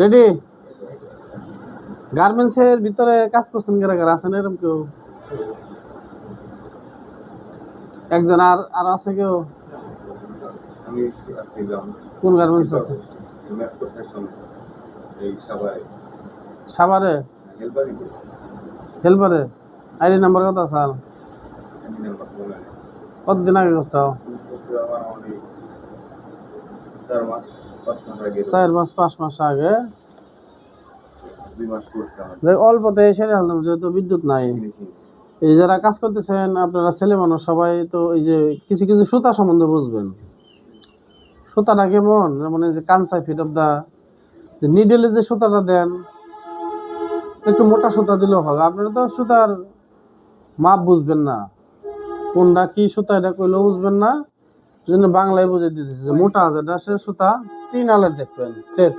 Ready গার্মেন্টসের ভিতরে কাজ করছেন কারা কারা? আছেন এরকম কেউ? একজন আর আর আছে কেউ? কোন গার্মেন্টস আছে? সাভারে। হেল্পারে আইডি নাম্বার কত স্যার কতদিন আগে করছ? চার মাস। চার মাস পাঁচ মাস আগে। অল্পতে সেরে যেহেতু বিদ্যুৎ নাই। এই যারা কাজ করতেছেন আপনারা ছেলে মানুষ সবাই তো এই যে কিছু কিছু সুতা সম্বন্ধে বুঝবেন। সুতাটা কেমন? যেমন এই যে কানসাই ফিট অফ দা যে নিডেলে যে সুতাটা দেন একটু মোটা সুতা দিলেও হবে আপনারা তো সুতার মাপ বুঝবেন না। কোনটা কি সুতা এটা কইলেও বুঝবেন না। জন্য বাংলায় বুঝে দিতেছে যে মোটা যেটা সে সুতা তিন আলের দেখবেন থ্রেড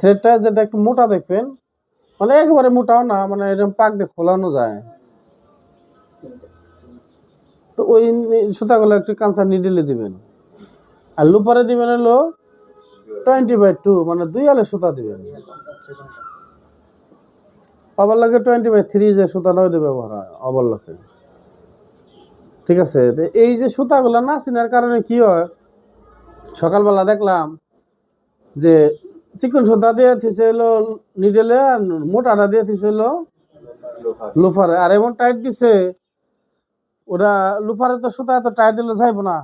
থ্রেডটা যেটা একটু মোটা দেখবেন মানে একেবারে মোটাও না মানে এরকম পাক দিয়ে খোলানো যায়। তো ওই সুতাগুলো একটু কাঁচা নিডেলে দিবেন। আর লুপারে দিবেন হলো টোয়েন্টি বাই টু মানে দুই আলে সুতা দিবেন। অবার লাগে টোয়েন্টি বাই থ্রি যে সুতাটা ওইটা ব্যবহার হয় অবার লোকে ঠিক আছে? এই যে সুতাগুলো না চিনার কারণে কি হয় সকালবেলা দেখলাম যে চিকন সুতা দিয়ে থিসে হলো নিডেলে আর মোটাটা দিয়ে থিসে হলো লুফারে। আর এমন টাইট দিছে, ওরা লুফারে তো সুতা এত টাইট দিলে যাইবো না।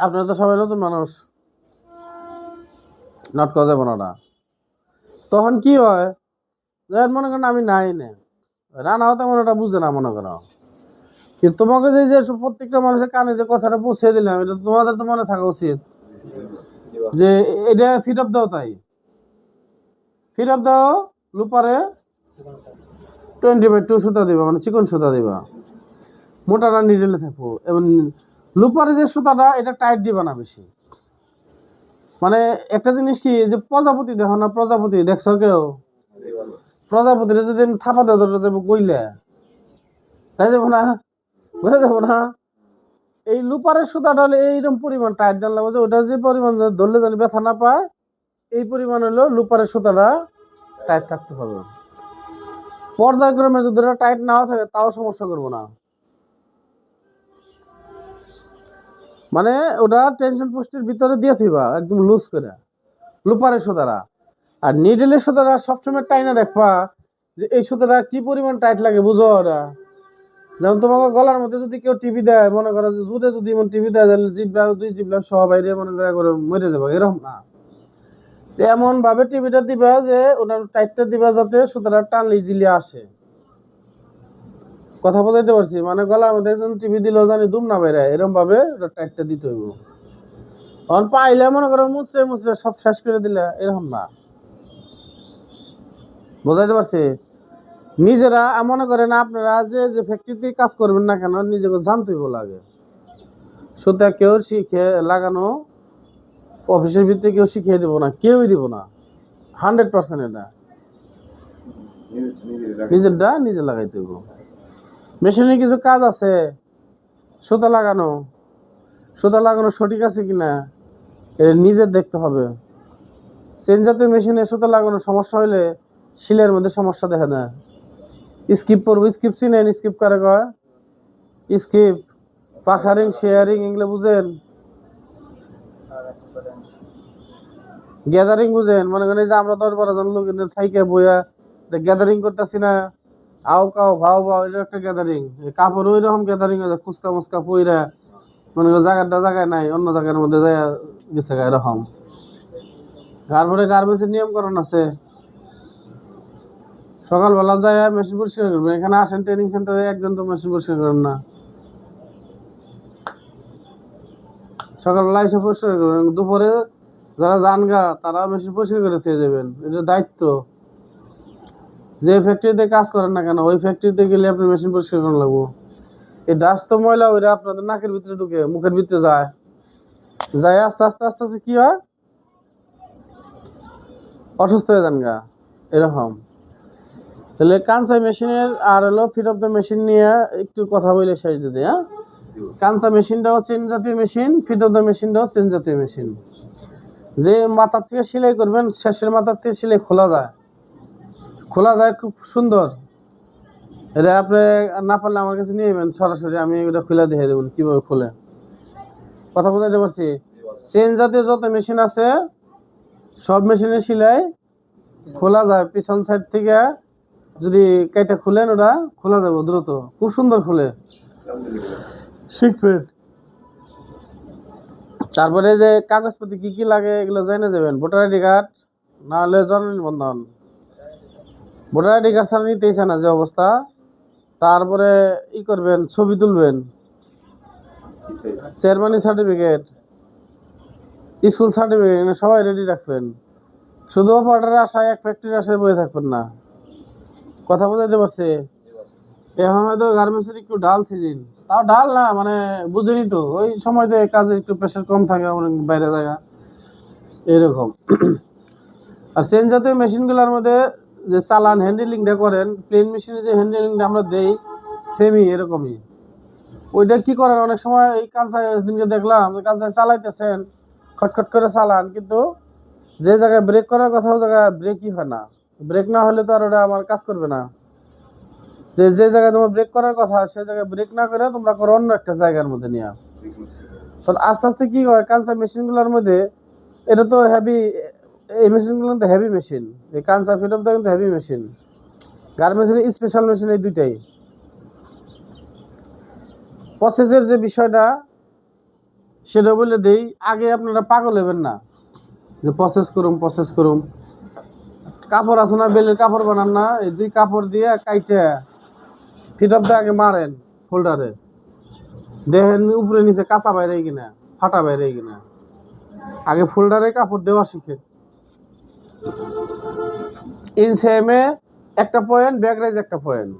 আপনারা তো সবাই নতুন মানুষ। নট করা যাব না তখন কি হয়? মনে করেন আমি নাই নে। হতে মনে ওটা বুঝে না, মনে করো কিন্তু তোমাকে যে যে প্রত্যেকটা মানুষের কানে যে কথাটা পৌঁছে দিলাম, এটা তোমাদের তো মনে থাকা উচিত। যে এটা ফিট আপ দাও তাই। ফিট আপ দাও, লুপারে টোয়েন্টি বাই টু সুতা দিবা মানে চিকন সুতা দিবা। মোটাটা নিডেলে থাকব এবং লুপারে যে সুতাটা, এটা টাইট দিবা না বেশি। মানে একটা জিনিস কি, যে প্রজাপতি দেখো না, প্রজাপতি, দেখছ কেউ? প্রজাপতির যদি থাপা দেওয়া কইলে। তাই যাব না? বুঝে যাব না? এই লুপারের সুতাটা হলে এইরকম পরিমাণ টাইট জানলাম যে ওটা যে পরিমাণ ধরলে জানি ব্যথা না পায়, এই পরিমাণ হলো লুপারের সুতাটা টাইট থাকতে হবে। পর্যায়ক্রমে যদি ওটা টাইট নাও থাকে, তাও সমস্যা করব না। মানে ওটা টেনশন পোস্টের ভিতরে দিয়ে থিবা একদম লুজ করে, লুপারের সুতারা আর নিডেলের সুতারা সবসময় টাইনা দেখবা যে এই সুতাটা কি পরিমাণ টাইট লাগে, বুঝো ওরা যেমন তোমাকে গলার মধ্যে যদি কেউ টিভি দেয়, মনে করো যে জুড়ে যদি এমন টিভি দেয়, তাহলে জিবলা দুই জিবলা সহ বাইরে মনে করে করে মরে যাবে, এরকম না। এমন ভাবে টিভিটা দিবা যে ওনার টাইটটা দিবা যাতে সুতরাং টান ইজিলি আসে। কথা বোঝাইতে পারছি? মানে গলার মধ্যে একজন টিভি দিলেও জানি দুম না বাইরে এরকম ভাবে ওটা টাইটটা দিতে হইব। তখন পাইলে মনে করো মুচড়ে মুচড়ে সব শেষ করে দিলে, এরকম না। বোঝাইতে পারছি? নিজেরা মনে করেন আপনারা যে যে ফ্যাক্টরিতে কাজ করবেন না কেন, নিজেকে জানতে হইব লাগে। সুতা কেউ শিখে লাগানো, অফিসের ভিতরে কেউ শিখিয়ে দেবো না, কেউই দিব না। হান্ড্রেড পার্সেন্ট এটা। নিজেরটা নিজে লাগাইতে হইব। মেশিনে কিছু কাজ আছে, সুতা লাগানো। সুতা লাগানো সঠিক আছে কিনা, এটা নিজের দেখতে হবে। চেন জাতীয় মেশিনে সুতা লাগানো সমস্যা হইলে শিলের মধ্যে সমস্যা দেখা দেয়। স্কিপ করব, স্কিপ চিনেন স্কিপ করে কয়? স্কিপ। পাখারিং, শেয়ারিং, এগুলো বুঝেন? গ্যাদারিং বুঝেন? মনে করেন যে আমরা দশ বারো জন লোক থাইকে বইয়া গ্যাদারিং করতেছি না, আও কাও, ভাও ভাও, এটা একটা গ্যাদারিং। কাপড় ওই রকম গ্যাদারিং আছে ফুচকা মুচকা পইরা। মনে করেন জায়গাটা জায়গায় নাই, অন্য জায়গার মধ্যে যায় গেছে এরকম। তারপরে গার্মেন্টসের নিয়মকরণ আছে। সকালবেলা যায় মেশিন পরিষ্কার করবেন এখানে আসেন ট্রেনিং সেন্টারে একজন তো মেশিন পরিষ্কার করেন না। সকালবেলা এসে পরিষ্কার করবেন দুপুরে যারা যান গা তারা মেশিন পরিষ্কার করে দিয়ে যাবেন এটা দায়িত্ব। যে ফ্যাক্টরিতে কাজ করেন না কেন, ওই ফ্যাক্টরিতে গেলে আপনি মেশিন পরিষ্কার করা লাগবো। এই ডাস্ট তো ময়লা, ওইটা আপনাদের নাকের ভিতরে ঢুকে, মুখের ভিতরে যায়। যায় আস্তে আস্তে আস্তে আস্তে কি হয়? অসুস্থ হয়ে যান গা এরকম। তাহলে কাঞ্চা মেশিনের আর হলো ফিট অফ দ্য মেশিন নিয়ে একটু কথা বলে শেষ দিদি হ্যাঁ? কাঞ্চা মেশিনটাও চেন জাতীয় মেশিন, ফিট অফ দ্য মেশিনটাও চেন জাতীয় মেশিন। যে মাথার থেকে সেলাই করবেন, শেষের মাথার থেকে সেলাই খোলা যায়। খোলা যায় খুব সুন্দর। এটা আপনি না পারলে আমার কাছে নিয়ে নেবেন সরাসরি আমি এটা খুলে দিয়ে দেবেন কীভাবে খোলে। কথা বুঝাইতে পারছি? চেন জাতীয় যত মেশিন আছে, সব মেশিনের সেলাই খোলা যায় পিছন সাইড থেকে। যদি কেটে খুলেন ওটা খোলা যাবে দ্রুত। খুব সুন্দর খুলে। শিখবেন তারপরে যে কাগজপত্র কি কি লাগে এগুলো জেনে যাবেন। ভোটার আইডি কার্ড না হলে জন্ম নিবন্ধন ভোটার আইডি কার্ড ছাড়া নিতেই চায় না যে অবস্থা। তারপরে ই করবেন ছবি তুলবেন। চেয়ারম্যানি সার্টিফিকেট স্কুল সার্টিফিকেট সবাই রেডি রাখবেন। শুধু অপারেটারের আশায় এক ফ্যাক্টরির আশায় বয়ে থাকবেন না। কথা বোঝাইতে পারছে এখন হয়তো গার্মেন্টসের একটু ডাল সিজন তাও ডাল না মানে বুঝেনি তো। ওই সময়তে কাজের একটু প্রেশার কম থাকে, অনেক বাইরে জায়গা। এরকম। আর চেন জাতীয় মেশিনগুলোর মধ্যে যে চালান হ্যান্ডেলিংটা করেন প্লেন মেশিনে যে হ্যান্ডেলিংটা আমরা দেই সেমই এরকমই। ওইটা কি করেন? অনেক সময় এই কাঁচায় দিনকে দেখলাম, যে কাঁচায় চালাইতেছেন, খটখট করে চালান, কিন্তু যে জায়গায় ব্রেক করার কথা, ওই জায়গায় ব্রেকই হয় না। ব্রেক না হলে তো আর ওটা আমার কাজ করবে না। যে যে জায়গায় তোমার ব্রেক করার কথা, সে জায়গায় ব্রেক না করে তোমরা করো অন্য একটা জায়গার মধ্যে নিয়ে। তখন আস্তে আস্তে কি হয় কাঁচা মেশিনগুলোর মধ্যে এটা তো হেভি এই মেশিনগুলো কিন্তু হেভি মেশিন এই কাঁচা ফিটপটা কিন্তু হেভি মেশিন গার্মেন্টসের স্পেশাল মেশিন এই দুইটাই। প্রসেসের যে বিষয়টা, সেটা বলে দেই, আগে আপনারা পাগল হবেন না। যে প্রসেস করুম প্রসেস করুম। কাপড় আছে না, বেলের কাপড় বানান না, এই দুই কাপড় দিয়ে কাইটে ফিটপ দিয়ে আগে মারেন ফোল্ডারে দেখেন উপরে নিচে কাঁচা বাইরে কিনা, ফাটা বাইরে কিনা। আগে ফোল্ডারে কাপড় দেওয়া শিখে। ইনসেমে একটা পয়েন্ট ব্যাক রাইজ একটা পয়েন্ট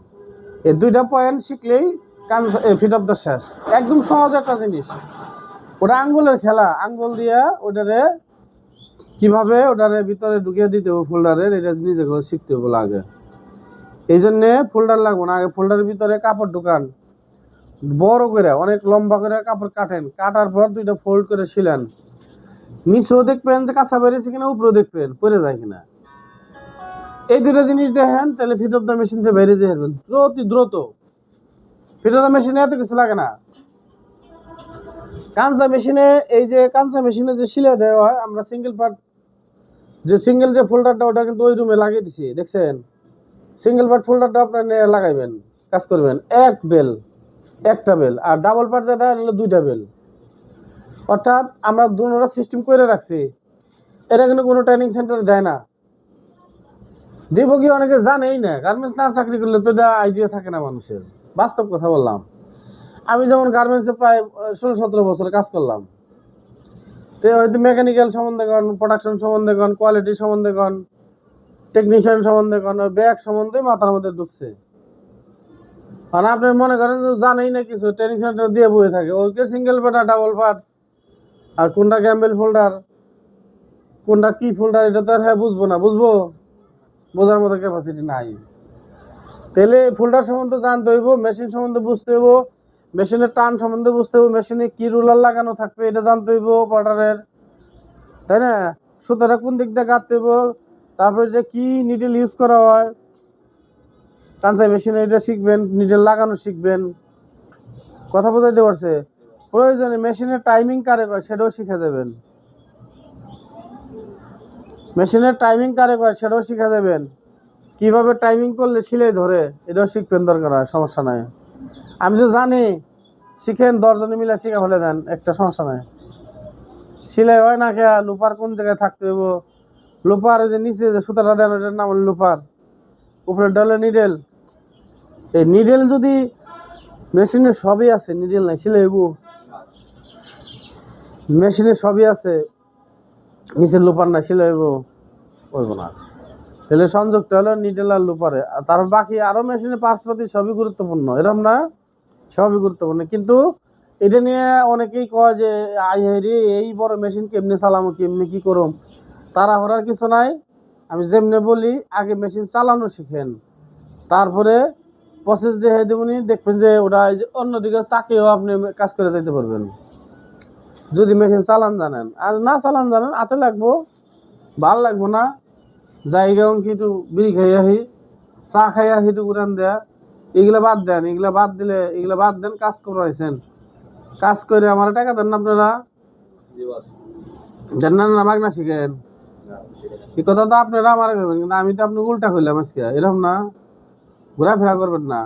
এই দুইটা পয়েন্ট শিখলেই কান ফিটপটা শেষ। একদম সহজ একটা জিনিস। ওটা আঙ্গুলের খেলা, আঙ্গুল দিয়ে ওটারে কীভাবে ওটারে ভিতরে ঢুকিয়ে দিতে হবে ফোল্ডারের এটা নিজেকে শিখতে হবে লাগে এই জন্যে ফোল্ডার লাগবে না, আগে ফোল্ডারের ভিতরে কাপড় ঢুকান। বড় করে, অনেক লম্বা করে কাপড় কাটেন, কাটার পর দুইটা ফোল্ড করে ছিলেন নিচেও দেখবেন যে কাঁচা বেরিয়েছে কিনা, উপরেও দেখবেন পরে যায় কিনা। এই দুটো জিনিস দেখেন, তাহলে ফিট অফ দ্য মেশিন থেকে যেতে পারবেন দ্রুত দ্রুত। ফিট অফ দ্য মেশিনে এত কিছু লাগে না। কাঞ্চা মেশিনে এই যে কাঞ্চা মেশিনে যে সিলে দেওয়া হয়, আমরা সিঙ্গেল পার্ট যে সিঙ্গেল যে ফোল্ডারটা ওটা কিন্তু ওই রুমে লাগিয়ে দিছি, দেখছেন? সিঙ্গেল পার্ট ফোল্ডারটা আপনার লাগাইবেন, কাজ করবেন। এক বেল একটা বেল আর ডাবল পার্ট যেটা হলো দুইটা বেল অর্থাৎ আমরা দুটা সিস্টেম করে রাখছি। এটা কিন্তু কোনো ট্রেনিং সেন্টার দেয় না। দিব কি অনেকে জানেই না গার্মেন্টস না চাকরি করলে তো এটা আইডিয়া থাকে না মানুষের। বাস্তব কথা বললাম। আমি যেমন গার্মেন্টসে প্রায় ষোলো সতেরো বছর কাজ করলাম। তো হয়তো মেকানিক্যাল সম্বন্ধে কন প্রোডাকশন সম্বন্ধে কন কোয়ালিটি সম্বন্ধে কন টেকনিশিয়ান সম্বন্ধে কন ব্যাগ সম্বন্ধে মাথার মধ্যে ঢুকছে। আর আপনি মনে করেন যে জানেই না কিছু ট্রেনিং সেন্টার দিয়ে বয়ে থাকে। ওকে সিঙ্গেল আর ডাবল পার্ট আর কোনটা গ্যাম্বেল ফোল্ডার কোনটা কি ফোল্ডার এটা তো আর হ্যাঁ বুঝব না। বুঝব? বোঝার মতো ক্যাপাসিটি নাই। তাহলে ফোল্ডার সম্বন্ধে জানতে হইব মেশিন সম্বন্ধে বুঝতে হইব মেশিনের টান সম্বন্ধে বুঝতে হইব মেশিনে কি রুলার লাগানো থাকবে, এটা জানতে হইব অপারেটারের। তাই না? সুতরাং কোন দিক দিয়ে কাটতে হইব, তারপরে যে কি নিডেল ইউজ করা হয় কাঁচা মেশিনে এটা শিখবেন নিডেল লাগানো শিখবেন। কথা বোঝাইতে পারছে? প্রয়োজনে মেশিনের টাইমিং কারে কয় সেটাও শিখে যাবেন। মেশিনের টাইমিং কারে কয় সেটাও শিখে যাবেন। কীভাবে টাইমিং করলে, সিলাই ধরে, এটাও শিখবেন দরকার হয়, সমস্যা নাই। আমি তো জানি শিখেন দশজনে মিলে শিখে ফেলে দেন একটা সমস্যা নাই। সিলাই হয় না খেয়া লুপার কোন জায়গায় থাকতে হইব? লুপার ওই যে নিচে যে সুতাটা দেন ওটার নাম হলো লুপার। উপরে ডলে নিডেল। এই নিডেল যদি মেশিনে সবই আছে নিডেল নাই সিলাই হইব। মেশিনে সবই আছে নিচের লুপার না সিলাই হইব। হইব না। তাহলে সংযুক্ত হলো নিডেল আর লুপারে। আর তার বাকি আরও মেশিনের পার্সপাতি সবই গুরুত্বপূর্ণ এরকম না? সবই গুরুত্বপূর্ণ। কিন্তু এটা নিয়ে অনেকেই কয় যে, আই রে, এই বড় মেশিন কেমনে চালামো, কেমনি কি করম? তারা হরার কিছু নাই। আমি যেমনি বলি, আগে মেশিন চালানো শিখেন। তারপরে প্রসেস দেখে দেবনি দেখবেন যে যে অন্যদিকে তাকেও আপনি কাজ করে যেতে পারবেন। যদি মেশিন চালান জানেন। আর না চালান জানেন, হাতে লাগবো, ভালো লাগবো না। জায়গা একটু বিড়ি খাই আহি, চা খাই আহি উড়ান দেয়া। এগুলা বাদ দেন, এগুলা বাদ দিলে, এগুলা বাদ দেন, কাজ করাইছেন। কাজ করে আমার টাকা দেন না আপনারা? দেন না না মাগনা শিখেন। এই কথা তো আপনারা আমার ভেবেন কিন্তু আমি তো আপনি উল্টা করলাম আজকে, এরকম না। ঘোরাফেরা করবেন না।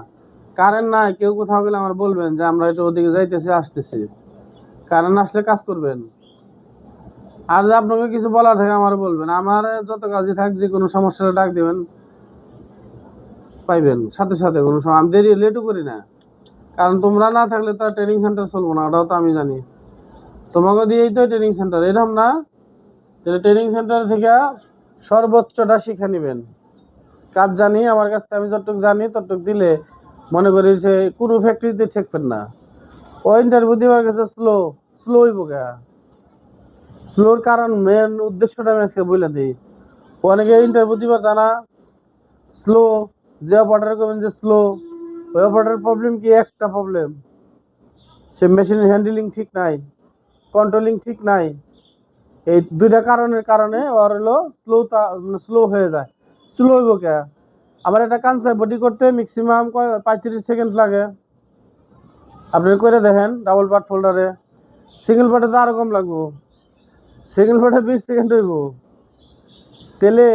কারেন্ট নাই, কেউ কোথাও গেলে আমার বলবেন যে আমরা একটু ওদিকে যাইতেছি, আসতেছি। কারেন্ট আসলে কাজ করবেন। আর যে আপনাকে কিছু বলার থাকে আমার বলবেন। আমার যত কাজই থাক, যে কোনো সমস্যাটা ডাক দেবেন। পাইবেন, সাথে সাথে কোনো সময়। আমি দেরি লেটও করি না। কারণ তোমরা না থাকলে তো ট্রেনিং সেন্টার চলবো না, ওটাও তো আমি জানি। তোমাকে দিয়েই তো ট্রেনিং সেন্টার এরকম না তাহলে ট্রেনিং সেন্টার থেকে সর্বোচ্চটা শিখে নেবেন। কাজ জানি, আমার কাছ থেকে আমি যতটুক জানি, ততটুকু দিলে মনে করি সে কোনো ফ্যাক্টরিতে ঠেকবেন না। ও ইন্টারভিউ দেওয়ার কাছে স্লো স্লো হইব কে স্লোর কারণ মেন উদ্দেশ্যটা আমি আজকে বলে দিই। অনেকে ইন্টারভিউ দিবার জানা স্লো যে অপারেটর করবেন যে স্লো ওই অপারেটর প্রবলেম কি? একটা প্রবলেম সে মেশিনের হ্যান্ডেলিং ঠিক নাই কন্ট্রোলিং ঠিক নাই। এই দুইটা কারণের কারণে ওর হলো মানে স্লো হয়ে যায়। স্লো হইব কে? আবার একটা কানসার বডি করতে ম্যাক্সিমাম পঁয়ত্রিশ সেকেন্ড লাগে। আপনি করে দেখেন ডাবল পার্ট ফোল্ডারে সিঙ্গেল পার্টে তো আরও কম লাগবো। সিঙ্গেল পার্টে বিশ সেকেন্ড হইব। তেলে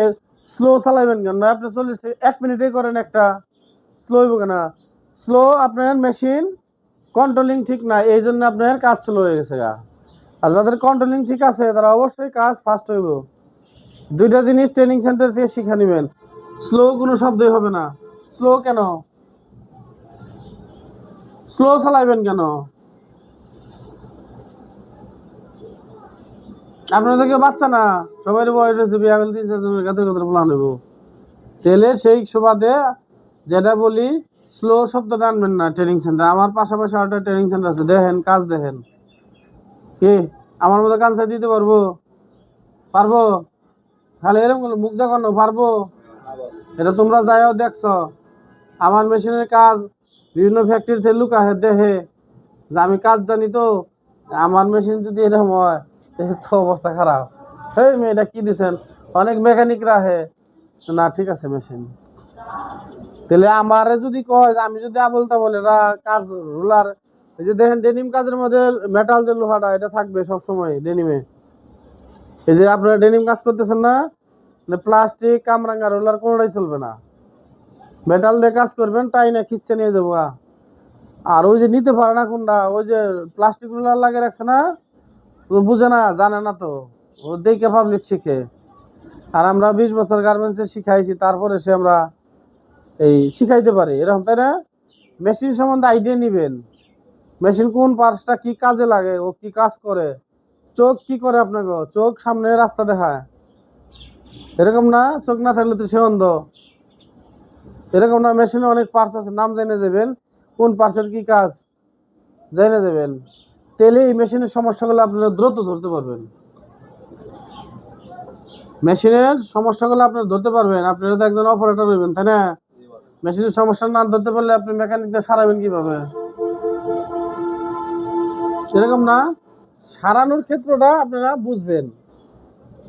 স্লো চালাইবেন কেন? না, আপনি চল্লিশ এক মিনিটেই করেন একটা। স্লো হইব কেন? স্লো আপনার মেশিন কন্ট্রোলিং ঠিক না এই জন্য আপনার কাজ স্লো হয়ে গেছে গা। আর যাদের কন্ট্রোলিং ঠিক আছে, তারা অবশ্যই কাজ ফাস্ট হইব। দুইটা জিনিস ট্রেনিং সেন্টার থেকে শিখে নেবেন। স্লো কোনো শব্দই হবে না। স্লো কেন? স্লো চালাইবেন কেন? আপনাদেরকে বাচ্চা না। সবাই বয়স হয়েছে বিয়া করলে তিন চারজনের কাছে কথা প্লান হইব। তেলে সেই সুবাদে যেটা বলি স্লো শব্দ টানবেন না ট্রেনিং সেন্টার আমার পাশাপাশি আরেকটা ট্রেনিং সেন্টার আছে, দেখেন, কাজ দেখেন। কি? আমার মতো কানসার দিতে পারব? পারব? খালি এরকম মুখ দেখানো, পারব? এটা তোমরা যাইও দেখছ। আমার মেশিনের কাজ বিভিন্ন ফ্যাক্টরি থেকে লুকাহে দেখে। যে আমি কাজ জানি তো, আমার মেশিন যদি এরকম হয় তাহলে তো অবস্থা খারাপ। হেই মেয়েটা কি দিছেন? অনেক মেকানিকরা আহে। না, ঠিক আছে, মেশিন। তাহলে আমারে যদি কয় আমি যদি আবলতা বলে এরা কাজ রুলার, এই যে দেখেন ডেনিম কাজের মধ্যে মেটাল যে লোহাটা, এটা থাকবে সব সময় ডেনিমে এই যে আপনারা ডেনিম কাজ করতেছেন না প্লাস্টিক কামরাঙ্গা, রোলার, কোনোটাই চলবে না। মেটাল দিয়ে কাজ করবেন, তাই না খিচ্ছে নিয়ে যাব। আর ওই যে নিতে পারে না কোনটা, ওই যে প্লাস্টিক রোলার লাগে রাখছে না ও বুঝে না, জানে না তো। ও দেখে পাবলিক শিখে। আর আমরা বিশ বছর গার্মেন্টসে শিখাইছি, তারপরে সে আমরা এই শিখাইতে পারি। এরকম, তাই না? মেশিন সম্বন্ধে আইডিয়া নিবেন। মেশিন কোন পার্টসটা কি কাজে লাগে, ও কি কাজ করে? চোখ কি করে আপনাকে? চোখ সামনে রাস্তা দেখায়। এরকম না? চোখ না থাকলে তো সে অন্ধ। এরকম না? মেশিনে অনেক পার্টস আছে, নাম জেনে যাবেন। কোন পার্টসের কি কাজ? জেনে যাবেন। তেলে এই মেশিনের সমস্যাগুলো আপনারা দ্রুত ধরতে পারবেন। মেশিনের সমস্যাগুলো আপনারা ধরতে পারবেন। আপনারা তো একজন অপারেটর হইবেন, তাই না? মেশিনের সমস্যা না ধরতে পারলে আপনি মেকানিকদের সারাবেন কীভাবে? এরকম না? সারানোর ক্ষেত্রটা আপনারা বুঝবেন।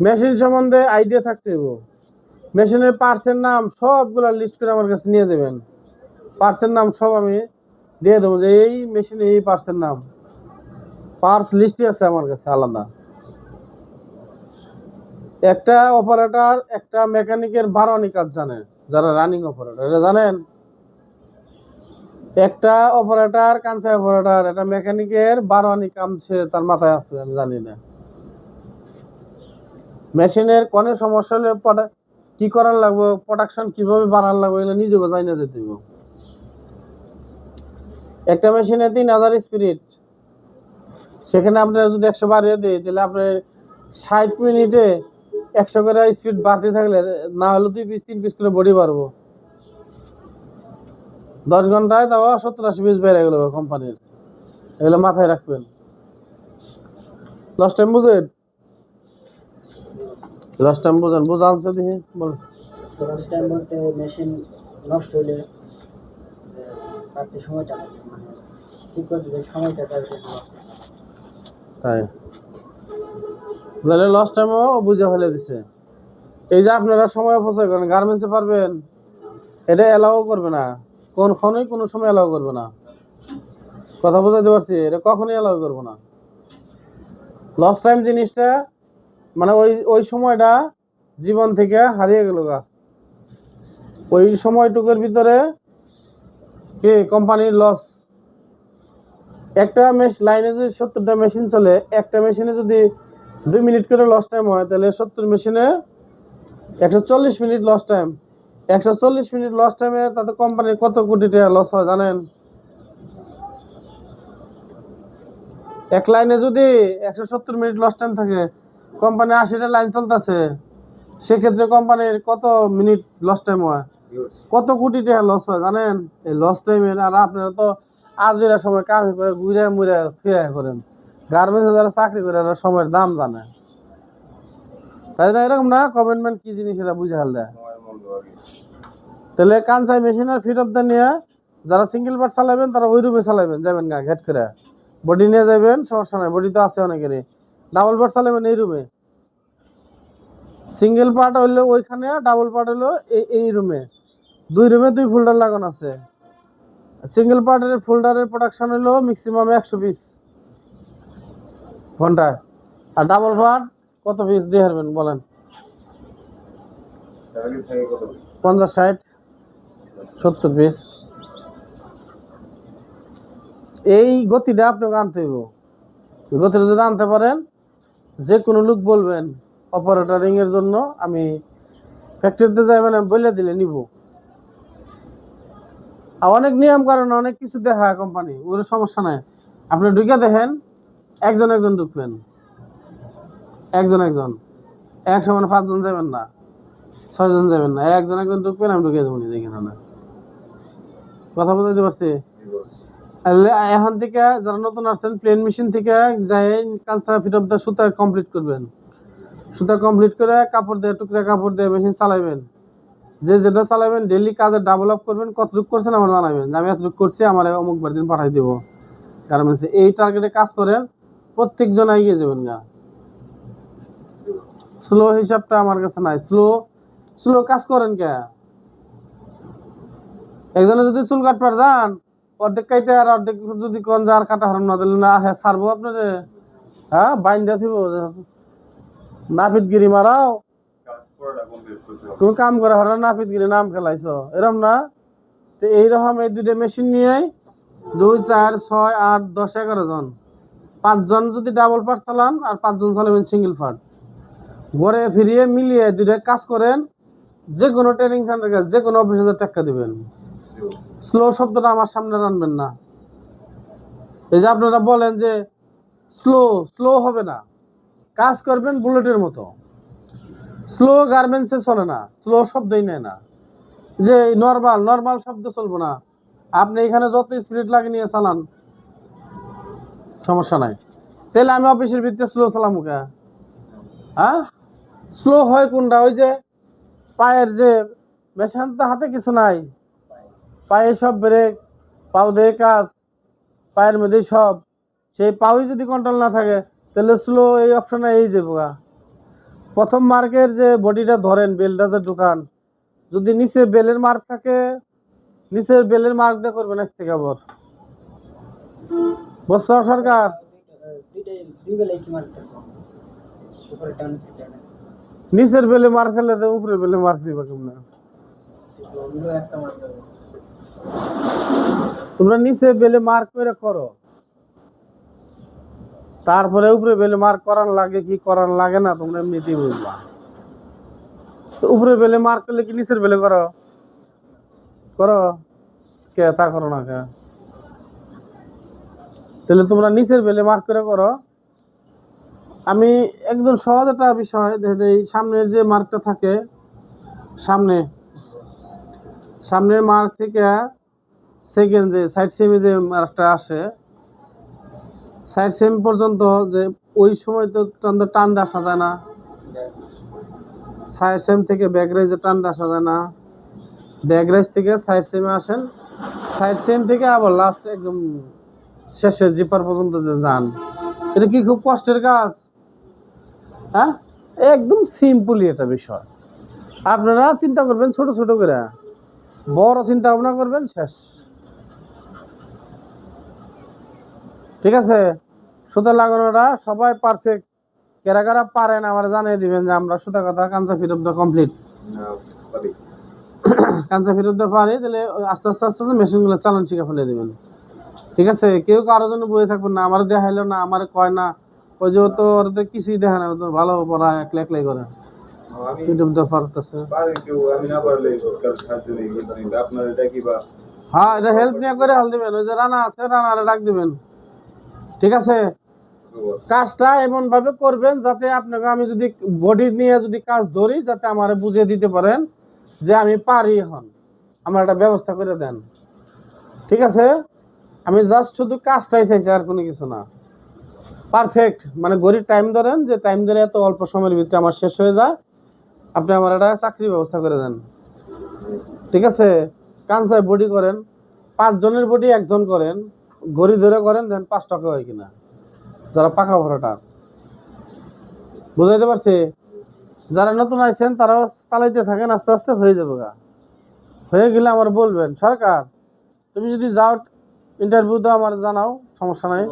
মেশিন সম্বন্ধে আইডিয়া থাকতে হবে মেশিনের পার্সের নাম সবগুলো লিস্ট করে আমার কাছে নিয়ে যাবেন। পার্সের নাম সব আমি দিয়ে দেবো যে এই মেশিনে এই পার্সের নাম। পার্টস লিস্টই আছে আমার কাছে, আলাদা। একটা অপারেটর একটা মেকানিকের বারোয়ানি কাজ জানে, যারা রানিং অপারেটর এটা জানেন? একটা অপারেটর কাঞ্চা অপারেটর একটা মেকানিকের বারোয়ানি কাম সে তার মাথায় আছে, আমি জানি না। মেশিনের কোনে সমস্যা হলে কি করার লাগবে প্রোডাকশন কীভাবে বাড়ার লাগবে, এগুলো নিজে জানি না যেতে। একটা মেশিনে তিন হাজার স্পিরিট সেখানে আপনারা যদি একশো বাড়িয়ে দিই তাহলে আপনার ষাট মিনিটে একশো করে স্পিড বাড়তে থাকলে, না হলে দুই পিস তিন পিস করে বডি পারব দশ ঘন্টায় তাও সত্তর আশি পিস বেড়ে গেল কোম্পানির এগুলো মাথায় রাখবেন। লাস্ট টাইম বুঝেন? লাস্ট টাইম বুঝেন, বুঝা আনছে দেখি, বল। বলতে নষ্ট হলে সময়টা মানে ঠিক সময়টা তার জন্য নষ্ট হয়। তাই। তাহলে লস টাইমও বুঝে ফেলে দিছে। এই যে আপনারা সময় অপচয় করেন গার্মেন্টসে পারবেন, এটা এলাও করবে না। কোন ক্ষণই কোনো সময় এলাও করবে না। কথা বোঝাতে পারছি? এটা কখনই এলাও করব না। লস টাইম জিনিসটা মানে ওই ওই সময়টা জীবন থেকে হারিয়ে গেল গা। ওই সময়টুকুর ভিতরে কি কোম্পানির লস একটা মেশ লাইনে যদি সত্তরটা মেশিন চলে একটা মেশিনে যদি দুই মিনিট করে লস টাইম হয় তাহলে সত্তর মেশিনে একশো চল্লিশ মিনিট লস টাইম একশো চল্লিশ মিনিট লস টাইমে তাতে কোম্পানির কত কোটি টাকা লস হয় জানেন? এক লাইনে যদি একশো সত্তর মিনিট লস টাইম থাকে কোম্পানি আশিটা লাইন চলতেছে সেক্ষেত্রে কোম্পানির কত মিনিট লস টাইম হয়? কত কোটি টাকা লস হয় জানেন? এই লস টাইমের আর আপনারা তো আজেরা সময় কামে করে ঘুরে মুড়ে ফিরে করেন। গার্মেন্টসে যারা চাকরি করে এরা সময়ের দাম জানে। তাই না? এরকম না কমেন্টমেন্ট কি জিনিস এরা বুঝে হাল দেয় তাহলে কানসাই মেশিন আর ফিট অফ নিয়ে যারা সিঙ্গেল পার্ট চালাবেন, তারা ওই রুমে চালাবেন, যাবেন গা, ঘেট করে। বডি নিয়ে যাবেন সমস্যা নাই বডি তো আছে অনেকেরই। ডাবল পার্ট চালাবেন এই রুমে সিঙ্গেল পার্ট হইল ওইখানে ডাবল পার্ট হইল এই এই রুমে দুই রুমে দুই ফোল্ডার লাগানো আছে। সিঙ্গেল পার্টের ফোল্ডারের প্রোডাকশন হলো ম্যাক্সিমাম একশো পিস ঘন্টায় আর ডাবল পার্ট কত পিস দিয়ে হারবেন, বলেন? পঞ্চাশ ষাট, সত্তর পিস এই গতিটা আপনাকে আনতে হইব। গতিটা যদি আনতে পারেন যে কোনো লোক বলবেন অপারেটারিংয়ের জন্য আমি ফ্যাক্টরিতে যাই মানে বলে দিলে নিব। অনেক নিয়ম কারণ অনেক কিছু দেখায় কোম্পানি ওর সমস্যা নাই। আপনি ঢুকে দেখেন, একজন একজন ঢুকবেন। একজন একজন। এক সময় পাঁচজন যাবেন না, ছয়জন যাবেন না। একজন একজন ঢুকবেন, আমি ঢুকে দেবো দেখি না কথা বলতে পারছি? এখন থেকে যারা নতুন আসছেন প্লেন মেশিন থেকে যাই কাঁচা ফিট অফ দ্য সুতা কমপ্লিট করবেন। সুতা কমপ্লিট করে কাপড় দিয়ে, টুকরা কাপড় দিয়ে মেশিন চালাবেন যে যেটা চালাবেন ডেলি কাজে ডাবল আপ করবেন, কতটুকু করছেন আমার জানাবেন। আমি এতটুকু করছি, আমার অমুক বার দিন পাঠাই দেবো। গার্মেন্টসে এই টার্গেটে কাজ করেন, প্রত্যেকজন এগিয়ে যাবেন গা। স্লো হিসাবটা আমার কাছে নাই। স্লো স্লো কাজ করেন কে? একজনে যদি চুল কাটবার যান, অর্ধেক কাইটে আর অর্ধেক যদি কোন, যার কাটা হারাম না দিলে না হ্যাঁ ছাড়বো আপনারে। হ্যাঁ বাইন দিয়া থিব নাপিতগিরি মারাও। তুমি কাম করে হরা নাপিতগিরি নাম খেলাইছো। এরম না? তো এইরকম এই দুইটা মেশিন নিয়ে দুই, চার, ছয়, আট, দশ, এগারো জন। পাঁচজন যদি ডাবল পার্ট চালান আর পাঁচজন চালাবেন সিঙ্গেল পার্ট ঘরে ফিরিয়ে মিলিয়ে দুইটা কাজ করেন যে কোনো ট্রেনিং সেন্টার কাজ যে কোনো অফিসে টাকা দিবেন। স্লো শব্দটা আমার সামনে রানবেন না। এই যে আপনারা বলেন যে স্লো স্লো হবে না। কাজ করবেন বুলেটের মতো। স্লো গার্মেন্টসে চলে না। স্লো শব্দই নেয় না। যে নর্মাল নর্মাল শব্দ চলবো না। আপনি এখানে যত স্পিড লাগে নিয়ে চালান, সমস্যা নাই। তাহলে আমি অফিসের ভিতরে স্লো চালাম ওকে হ্যাঁ? স্লো হয় কোনটা? ওই যে পায়ের যে মেশিন তো হাতে কিছু নাই। পায়ে সব ব্রেক পাও দিয়ে কাজ, পায়ের মধ্যেই সব। সেই পাওই যদি কন্ট্রোল না থাকে তাহলে স্লো এই অপশনে এই যে গা। প্রথম মার্কের যে বডিটা ধরেন, বেলটা যে দোকান যদি নিচে বেলের মার্ক থাকে, নিচের বেলের মার্ক দিয়ে করবেন আজ থেকে আবার। বুঝছ সরকার? নিচের বেলে মার ফেলে তো উপরে বেলে মার দিবা কেমন? তোমরা নিচে বেলে মার্ক করে করো। তারপরে উপরে বেলে মার্ক করার লাগে, কি করার লাগে না, তোমরা এমনিতেই বুঝবা। তো উপরে বেলে মার্ক করলে কি নিচের বেলে করো? করো? কে তা করো না কে? তাহলে তোমরা নিচের বেলে মার্ক করে করো। আমি একদম সহজ একটা বিষয় দেই সামনের যে মার্কটা থাকে, সামনে, সামনের মার্ক থেকে সেকেন্ড যে সাইড সেমে যে মার্কটা আসে সাইড সেম পর্যন্ত যে ওই সময় তো টান আসা যায় না। সাইড সেম থেকে ব্যাক রাইজে টান আসা যায় না। ব্যাক রাইজ থেকে সাইড সেমে আসেন। সাইড সেম থেকে আবার লাস্ট একদম শেষে জিপার পর্যন্ত যে যান। এটা কি খুব কষ্টের কাজ? হ্যাঁ? একদম সিম্পলই এটা বিষয়। আপনারা চিন্তা করবেন ছোট ছোট করে। বড় চিন্তা ভাবনা করবেন, শেষ। ঠিক আছে? সুতা লাগানোটা সবাই পারফেক্ট কেরা কারা পারেন আমার জানিয়ে দিবেন যে আমরা সুতা কথা কাঞ্চা ফিরব কমপ্লিট কাঞ্চা ফেরত পারি তাহলে আস্তে আস্তে আস্তে আস্তে মেশিনগুলো চালান শিখে ফেলে দেবেন। ঠিক আছে? কেউ কারোর জন্য বয়ে থাকবেন না আমার দেখাইলো না আমার কয় না। ওই যে তো ওর তো কিছুই দেখে না তো ভালো পড়া একলা একলাই করে। পারতেছে। হ্যাঁ এটা হেল্প নিয়ে করে হাল দিবেন। ওই যে রানা আছে রানারে ডাক দিবেন। ঠিক আছে? কাজটা এমন ভাবে করবেন যাতে আপনাকে আমি যদি বডি নিয়ে যদি কাজ ধরি যাতে আমার বুঝিয়ে দিতে পারেন যে আমি পারি এখন। আমার একটা ব্যবস্থা করে দেন। ঠিক আছে? আমি জাস্ট শুধু কাজটাই চাইছি আর কোনো কিছু না। পারফেক্ট মানে গরিব টাইম ধরেন, যে টাইম ধরে এত অল্প সময়ের ভিতরে আমার শেষ হয়ে যায়, আপনি আমার একটা চাকরির ব্যবস্থা করে দেন। ঠিক আছে? কানসাই বডি করেন। পাঁচজনের বডি একজন করেন। ঘড়ি ধরে করেন দেন পাঁচ টাকা হয় কিনা। যারা পাকা ভরাটার বুঝাইতে পারছি? যারা নতুন আইছেন, তারাও চালাইতে থাকেন, আস্তে আস্তে হয়ে যাবে গা। হয়ে গেলে আমার বলবেন, সরকার, তুমি যদি যাও ইন্টারভিউ দাও, আমার জানাও, সমস্যা নাই।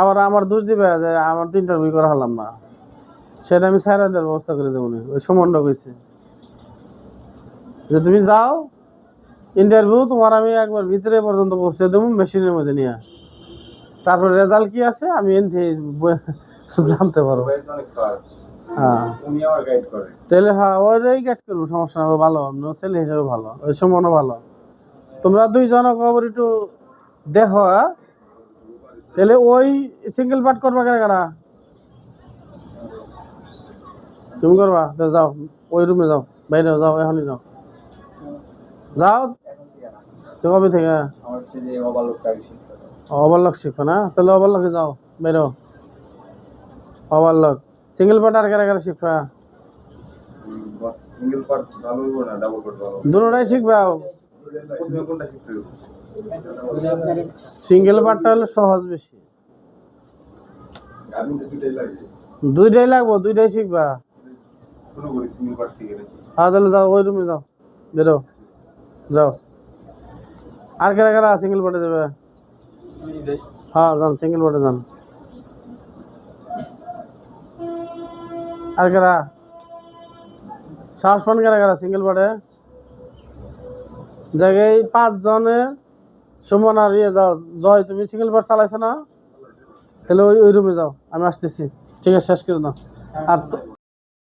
আবার আমার দোষ দিবে যে আমার তো ইন্টারভিউ করা হলাম না। সেটা আমি সাইরা ব্যবস্থা করে দেবো ওই সম্বন্ধ কইছে। যে তুমি যাও ইন্টারভিউ তোমার আমি একবার ভিতরে পর্যন্ত পৌঁছে দেবো মেশিনের মধ্যে নিয়ে। তারপর রেজাল্ট কি আছে আমি এন জানতে পারব। হ্যাঁ। গাইড তাহলে হ্যাঁ ওইটাই গেট করব সমস্যা ও ভালো নো ছেলে হিসেবে ভালো ওই সময়ও ভালো। তোমরা দুইজন খবর একটু দেখো হ্যাঁ? তাহলে ওই সিঙ্গেল পার্ট করবা কেন কেনা তুমি করবা যাও ওই রুমে যাও বাইরে যাও এখনই যাও। যাও। তো কবে থেকে? ওভারলক শিখো না? তাহলে ওভারলকে যাও বেরো। ওভারলক সিঙ্গেল পার্ট আর কেনা কেনা শিখবা? দুটাই শিখবা সিঙ্গেল পার্টটা হলে সহজ বেশি। দুইটাই লাগবো। দুইটাই শিখবা। করি হ্যাঁ তাহলে যাও ওই রুমে যাও। বেরো। যাও। আর কেনা কেনা সিঙ্গেল পার্টে যাবে? হ্যাঁ যান সিঙ্গেল পার্টে যান। আর কেনা সাহস পান কেনা কেনা সিঙ্গেল পার্টে জায়গায় পাঁচ জনের সুমন আর ইয়ে যাও। জয়, তুমি সিঙ্গেল পার্ট চালাইছো না? তাহলে ওই ওই রুমে যাও, আমি আসতেছি। ঠিক আছে, শেষ করে দাও। আর